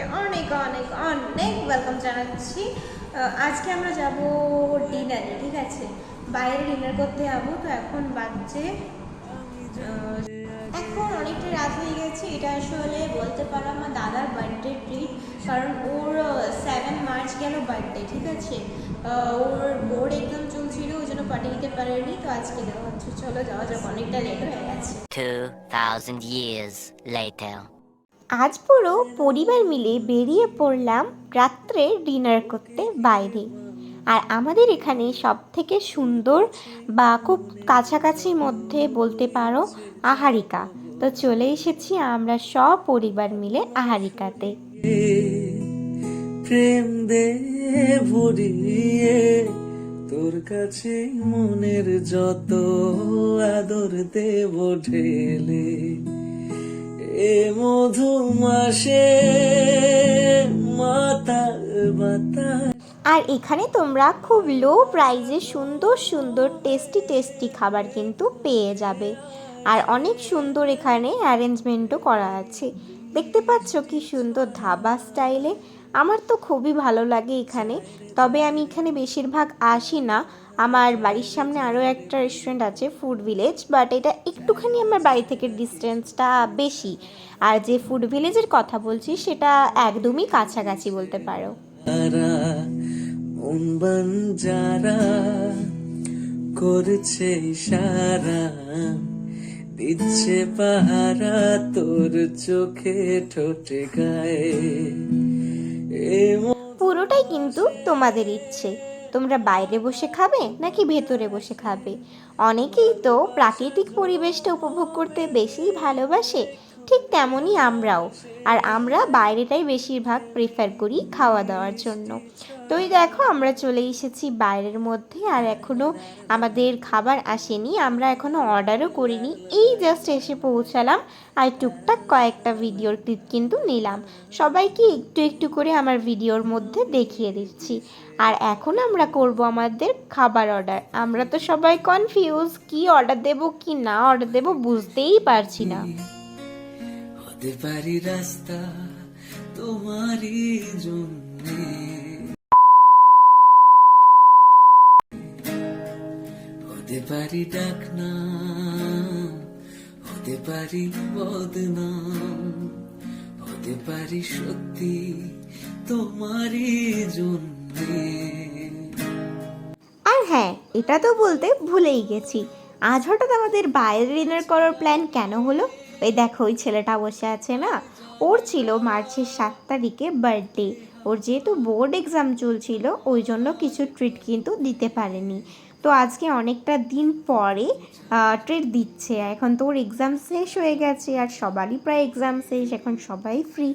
তোমাদেরকে অনেক অনেক অনেক ওয়েলকাম জানাচ্ছি। আজকে আমরা যাব ডিনারে ঠিক আছে? বাইরে ডিনার করতে যাব তো এখন বাজছে এখন অনেকটা রাত হয়ে গেছে এটা আসলে বলতে পারো আমার দাদার বার্থডে ট্রিট কারণ ওর সেভেন মার্চ গেল বার্থডে ঠিক আছে? ওর বোর্ড এক্সাম চলছিল ওই জন্য পাঠিয়ে দিতে পারেনি তো আজকে দেওয়া হচ্ছে। চলো যাওয়া যাক অনেকটা লেট হয়ে গেছে। 2,000 years later. আজ পুরো পরিবার মিলে বেরিয়ে পড়লাম রাত্রে ডিনার করতে বাইরে। আর আমাদের এখানে সব থেকে সুন্দর বা খুব কাছাকাছি মধ্যে বলতে পারো আহারিকা। তো চলে এসেছি আমরা সব পরিবার মিলে আহারিকাতে। প্রেম দে ভরিয়ে, তোর কাছে মনের যত আদর দেব ঢেলে। এ মধু মাসে আর এখানে তোমরা খুব লো প্রাইজে সুন্দর সুন্দর টেস্টি টেস্টি খাবার কিন্তু পেয়ে যাবে। আর অনেক সুন্দর এখানে অ্যারেঞ্জমেন্টও করা আছে। দেখতে পাচ্ছ কি সুন্দর ধাবা স্টাইলে আমার তো খুবই ভালো লাগে এখানে। তবে আমি এখানে বেশিরভাগ আসি না। আমার বাড়ির সামনে আরও একটা রেস্টুরেন্ট আছে ফুড ভিলেজ বাট এটা একটুখানি আমার বাড়ি থেকে ডিস্টেন্সটা বেশি। আর যে ফুড ভিলেজের কথা বলছি সেটা একদমই কাছাকাছি বলতে পারো। যারা করছে ইশারা দিচ্ছে পাহারা তোর চোখে ঠোঁটে গায়ে পুরোটাই কিন্তু তোমাদের ইচ্ছে। তোমরা বাইরে বসে খাবে নাকি ভেতরে বসে খাবে? অনেকেই তো প্রাকৃতিক পরিবেশটা উপভোগ করতে বেশি ভালোবাসে। ঠিক তেমনই আমরাও। আর আমরা বাইরেটাই বেশিরভাগ প্রেফার করি খাওয়া দাওয়ার জন্য। তো এই দেখো, আমরা চলে এসেছি বাইরের মধ্যে আর এখনও আমাদের খাবার আসেনি। আমরা এখনও অর্ডারও করিনি। এই জাস্ট এসে পৌঁছালাম আর টুকটাক কয়েকটা ভিডিওর ক্লিপ কিন্তু নিলাম। সবাইকে একটু একটু করে আমার ভিডিওর মধ্যে দেখিয়ে দিচ্ছি। আর এখন আমরা করব আমাদের খাবার অর্ডার আমরা তো সবাই কনফিউজ কি অর্ডার দেব, কি না অর্ডার দেব বুঝতেই পারছি না। হতে পারি রাস্তা তোমারই জন্যে। হতে পারি ডাকনা হতে পারি বদনাম হতে পারি সত্যি তোমারই জন্যে। আর হ্যাঁ এটা তো বলতে ভুলেই গেছি। আজ হঠাৎ আমাদের বাইরে ডিনার করার প্ল্যান কেন হলো? ওই দেখো, ওই ছেলেটা বসে আছে না? ওর ছিল মার্চের সাত তারিখে বার্থডে ওর যেহেতু বোর্ড এক্সাম চলছিল, ওই জন্য কিছু ট্রিট কিন্তু দিতে পারেনি। তো আজকে অনেকটা দিন পরে ট্রিট দিচ্ছে। এখন তো ওর এক্সাম শেষ হয়ে গেছে, আর সবারই প্রায় এক্সাম শেষ, এখন সবাই ফ্রি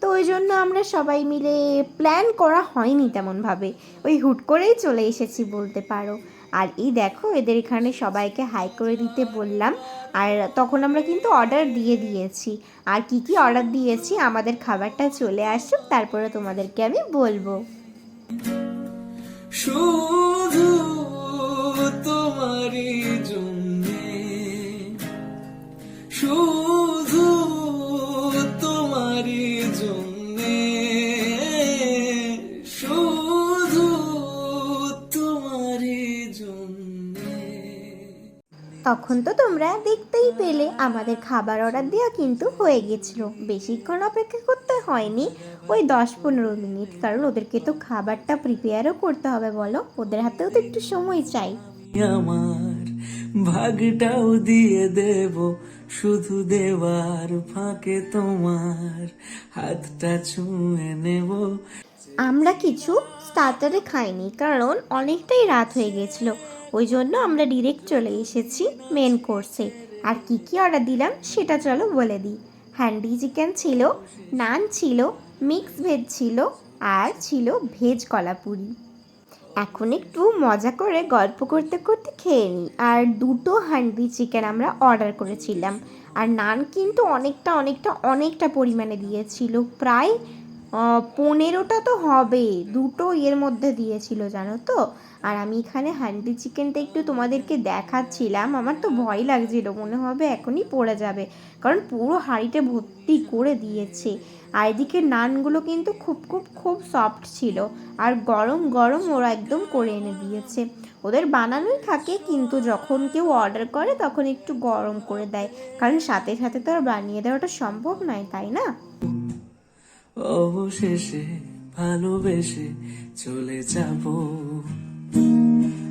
তো ওই জন্য আমরা সবাই মিলে প্ল্যান করা হয়নি তেমনভাবে। ওই হুট করেই চলে এসেছি বলতে পারো। আর এই দেখো, এদের এখানে সবাইকে হাই করে দিতে বললাম। আর তখন আমরা কিন্তু অর্ডার দিয়ে দিয়েছি। আর কি কি অর্ডার দিয়েছি, আমাদের খাবারটা চলে আসুক, তারপরে তোমাদেরকে আমি বলব। তখন তো তোমরা দেখতেই পেলে আমাদের খাবার অর্ডার দেওয়া কিন্তু হয়ে গেছিল। বেশিক্ষণ অপেক্ষা করতে হয়নি। ওই দশ পনেরো মিনিট কারণ ওদেরকে তো খাবারটা প্রিপেয়ারও করতে হবে বলো। ওদের হাতেও তো একটু সময় চাই। আমার ভাগটাও দিয়ে দেব শুধু দেওয়ার ফাঁকে তোমার হাতটা ছুঁয়ে নেব। আমরা কিছু স্টার্টারে খাইনি কারণ অনেকটাই রাত হয়ে গেছিল। ওই জন্য আমরা ডিরেক্ট চলে এসেছি মেন কোর্সে আর কি কি অর্ডার দিলাম সেটা চলো বলে দিই। হ্যান্ডি চিকেন ছিল, নান ছিল মিক্স ভেজ ছিল, আর ছিল ভেজ কলাপুরি এখন একটু মজা করে গল্প করতে করতে খেয়ে নিই। আর দুটো হান্ডি চিকেন আমরা অর্ডার করেছিলাম। আর নান কিন্তু অনেকটা অনেকটা অনেকটা পরিমাণে দিয়েছিল। প্রায় পনেরোটা তো হবে। দুটো এর মধ্যে দিয়েছিল, জানো তো? আর আমি এখানে হান্ডি চিকেনটা একটু তোমাদেরকে দেখাচ্ছিলাম। আমার তো ভয় লাগছিল, মনে হবে এখনই পড়ে যাবে। কারণ পুরো হাঁড়িটা ভর্তি করে দিয়েছে। আর এদিকে নানগুলো কিন্তু খুব খুব খুব সফট ছিল। আর গরম গরম ওরা একদম করে এনে দিয়েছে। ওদের বানানোই থাকে, কিন্তু যখন কেউ অর্ডার করে, তখন একটু গরম করে দেয়। কারণ সাথে সাথে তো আর বানিয়ে দেওয়াটা সম্ভব নয়, তাই না? অবশেষে ভালোবেসে চলে যাব।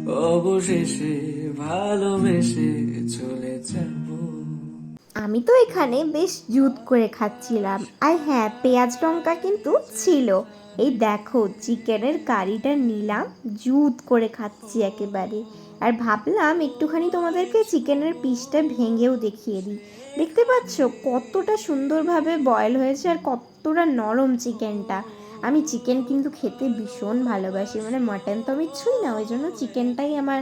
অবশেষে ভালোবেসে চলে যাব। আমি তো এখানে বেশ জুত করে খাচ্ছিলাম। আর হ্যাঁ পেঁয়াজ লঙ্কা কিন্তু ছিল। এই দেখো, চিকেনের কারিটা নিলাম, জুত করে খাচ্ছি একেবারে। আর ভাবলাম একটুখানি তোমাদেরকে চিকেনের পিসটা ভেঙেও দেখিয়ে দিই। দেখতে পাচ্ছ কতটা সুন্দরভাবে বয়েল হয়েছে আর কতটা নরম চিকেনটা। আমি চিকেন কিন্তু খেতে ভীষণ ভালোবাসি মানে মাটন তো আমি ছুঁই না, ওই জন্য চিকেনটাই আমার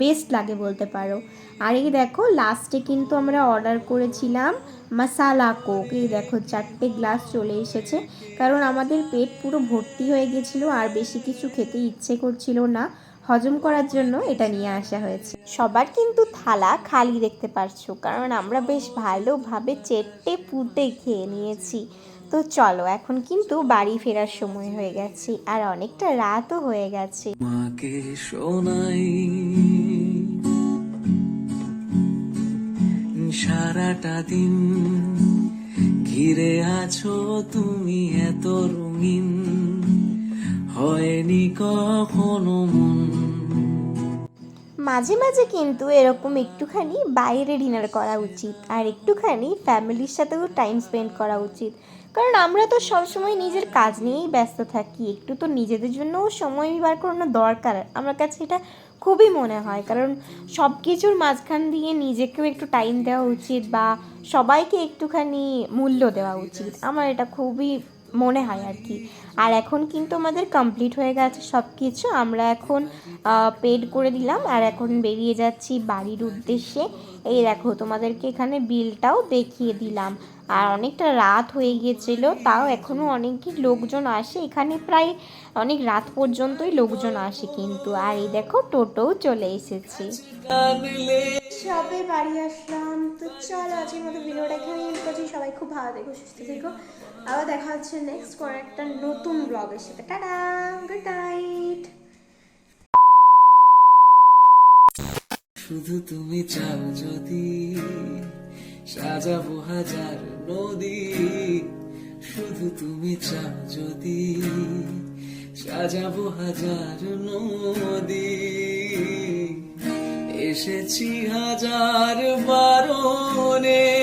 বেস্ট লাগে বলতে পারো। আর এই দেখো লাস্টে কিন্তু আমরা অর্ডার করেছিলাম মশালা কোক এই দেখো, চারটে গ্লাস চলে এসেছে, কারণ আমাদের পেট পুরো ভর্তি হয়ে গেছিল, আর বেশি কিছু খেতে ইচ্ছে করছিল না। হজম করার জন্য এটা নিয়ে আসা হয়েছে। সবার কিন্তু থালা খালি দেখতে পারছ, কারণ আমরা বেশ ভালোভাবে চেটে পুটে খেয়ে নিয়েছি। তো চলো এখন কিন্তু বাড়ি ফেরার সময় হয়ে গেছে আর অনেকটা রাতও হয়ে গেছে। মাকে শোনাই। সারাটা দিন ঘিরে আছো তুমি এত রঙিন। হয়নি কখনো মন। মাঝে মাঝে কিন্তু এরকম একটুখানি বাইরে ডিনার করা উচিত আর একটুখানি ফ্যামিলির সাথেও টাইম স্পেন্ড করা উচিত। কারণ আমরা তো সবসময় নিজের কাজ নিয়েই ব্যস্ত থাকি। একটু তো নিজেদের জন্যও সময় বার করানো দরকার। আমার কাছে এটা খুবই মনে হয়। কারণ সব কিছুর মাঝখান দিয়ে নিজেকেও একটু টাইম দেওয়া উচিত বা সবাইকে একটুখানি মূল্য দেওয়া উচিত। আমার এটা খুবই মনে হয় আর কি। আর এখন কিন্তু আমাদের কমপ্লিট হয়ে গেছে সব কিছু আমরা এখন পেড করে দিলাম আর এখন বেরিয়ে যাচ্ছি বাড়ির উদ্দেশ্যে। এই দেখো, তোমাদেরকে এখানে বিলটাও দেখিয়ে দিলাম। আর অনেকটা রাত হয়ে গিয়েছিল, তাও এখনও অনেকই লোকজন আসে। এখানে প্রায় অনেক রাত পর্যন্তই লোকজন আসে কিন্তু। আর এই দেখো, টোটোও চলে এসেছে। সবে বাড়ি আসলাম। তো চলো, আজকের মতো ভিডিওটা এখানে এন্ড করছি। সবাই খুব ভালো থেকো, সুস্থ থেকো। আবার দেখা হচ্ছে নেক্সট কোনো একটা নতুন ব্লগের সাথে। টাটা গুড নাইট শুধু তুমি চাও যদি সাজাবো হাজার নদী। শুধু তুমি চাও যদি সাজাবো হাজার নদী। এসেছি হাজার বারণে।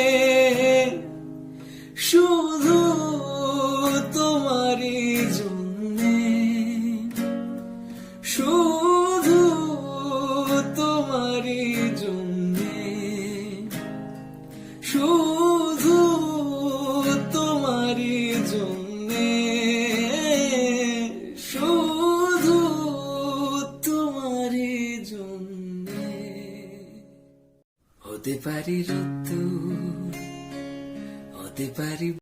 হতে পারি